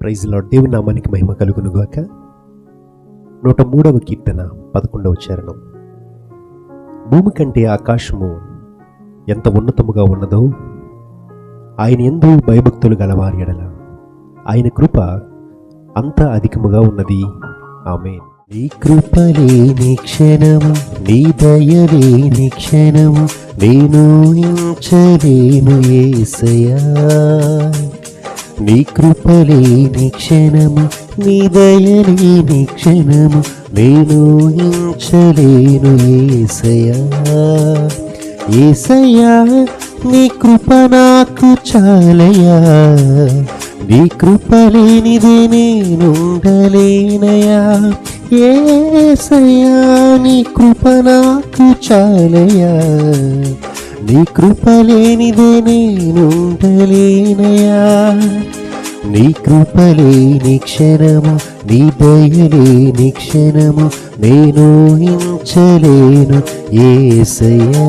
ప్రైజ్లో దేవుని నామానికి మహిమ కలుగును గాక నూట మూడవ కీర్తన పదకొండవ చరణం. భూమి కంటే ఆకాశము ఎంత ఉన్నతముగా ఉన్నదో ఆయన ఎందు భయభక్తులు గలవారి ఎడల ఆయన కృప అంత అధికముగా ఉన్నది. ఆమె నీ కృపలేని క్షణము నీ దయలేని క్షణము నేను ఇంచలేను ఏసయా నీ కృపలేని క్షణము నీ దయలేని క్షణము నేను ఇంచలేను ఏసయా ఏసయా నీ కృప నాకు చాలయా నీ కృపలేనిదే నేనుండలేనయా ఏసయా నీ కృప నాకు చాలయా నీ కృప లేనిదే నేనుండలేనయా నీ కృప లేని క్షణము నీ దయ లేని క్షణము నేను ఇంచలేను ఏసయ్యా.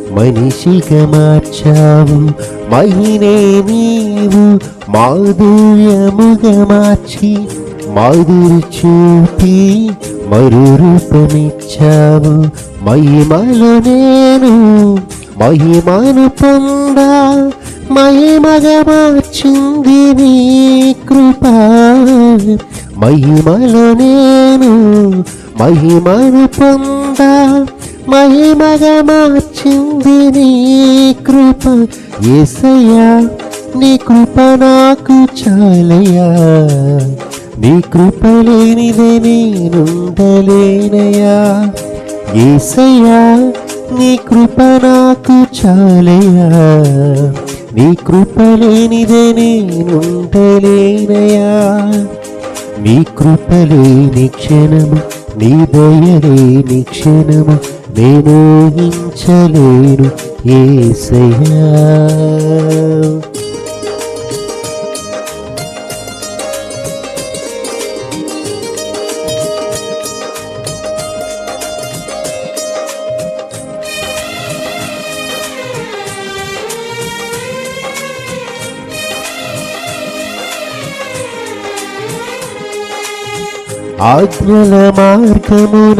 మనిషిగా మార్చావు మహినే నీవు మాధుర్యముగా మార్చి మాధురి చూపి మరు రూపమిచ్చావు మహిమలో నేను మహిమను పొందా మహిమగా మార్చింది నీ కృప మహిమలో నేను మహిమను పొందా మహిమగా మార్చింది నీ కృప. ఏసయ్యా నీ కృప నాకు చాలయ్యా. నీ కృప లేనిదే నేనుండలేనయ్యా. ఏసయ్యా నీ కృప నాకు చాలయ్యా. నీ కృప లేనిదే నేనుండలేనయ్యా. నీ కృపలేని క్షణము నీ దయలేని క్షణము నేను హించలేను ఏసయ్యా. ఆజ్ఞల మార్గమున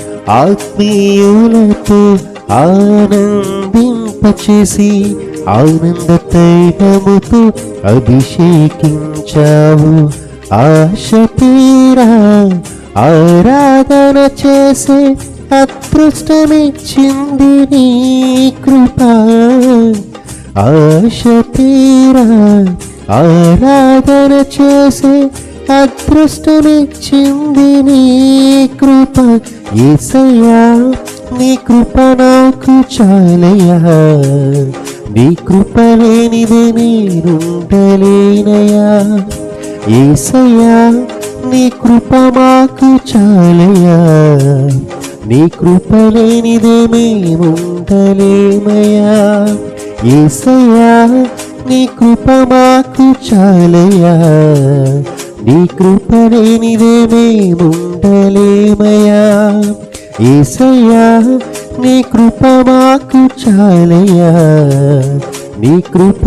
ఆత్మీయులతో ఆనందింపచేసి ఆనంద తైలముతో అభిషేకించావు. ఆశ తీరా ఆరాధన చేసే అదృష్టమిచ్చింది నీ కృప. ఆశ తీరా ఆరాధన చేసే అదృష్టమిచ్చింది నీ కృప. ఏసయ్యా నీ కృప నాకు చాలయ్యా. నీ కృప లేనిదే నేనుండలేనయా ఏసయ్యా నీ కృప మాకు చాలయ్యా. నీ కృప లేనిదే మేముండలేమయ్యా ఏసయ్యా నీ కృప మాకు చాలయ్యా. నీ కృప లేనిదే మేముండలేమయ్యా. ఏసయ్యా నీ కృప మాకు చాలయ్యా. నీ కృప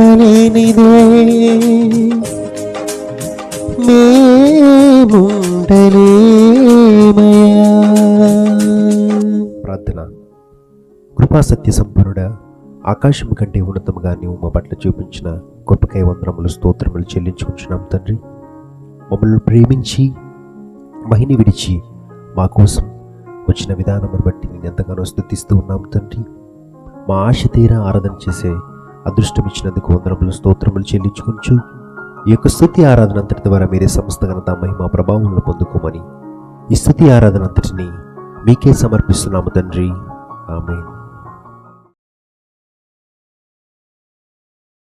ప్రార్థన. కృపా సత్య సంపన్నుడ ఆకాశం కంటే ఉన్నతముగా నీవు మా పట్ల చూపించిన కృపకై వందరములు స్తోత్రములు చెల్లించుకుంటున్నాం తండ్రి. మమ్మల్ని ప్రేమించి మహిని విడిచి మా కోసం వచ్చిన విధానం బట్టి నేను ఎంతగానో స్థుతిస్తూ ఉన్నాం తండ్రి. మా ఆశ తీరా ఆరాధన చేసే అదృష్టం ఇచ్చినందుకు వందరములు స్తోత్రములు చెల్లించుకుంటూ ఈ యొక్క స్థుతి ఆరాధన అంతటి ద్వారా మీరే సమస్త ఘనత మహిమ ప్రభావంలో పొందుకోమని ఈ స్థుతి ఆరాధన అంతటిని మీకే సమర్పిస్తున్నాము తండ్రి. ఆమె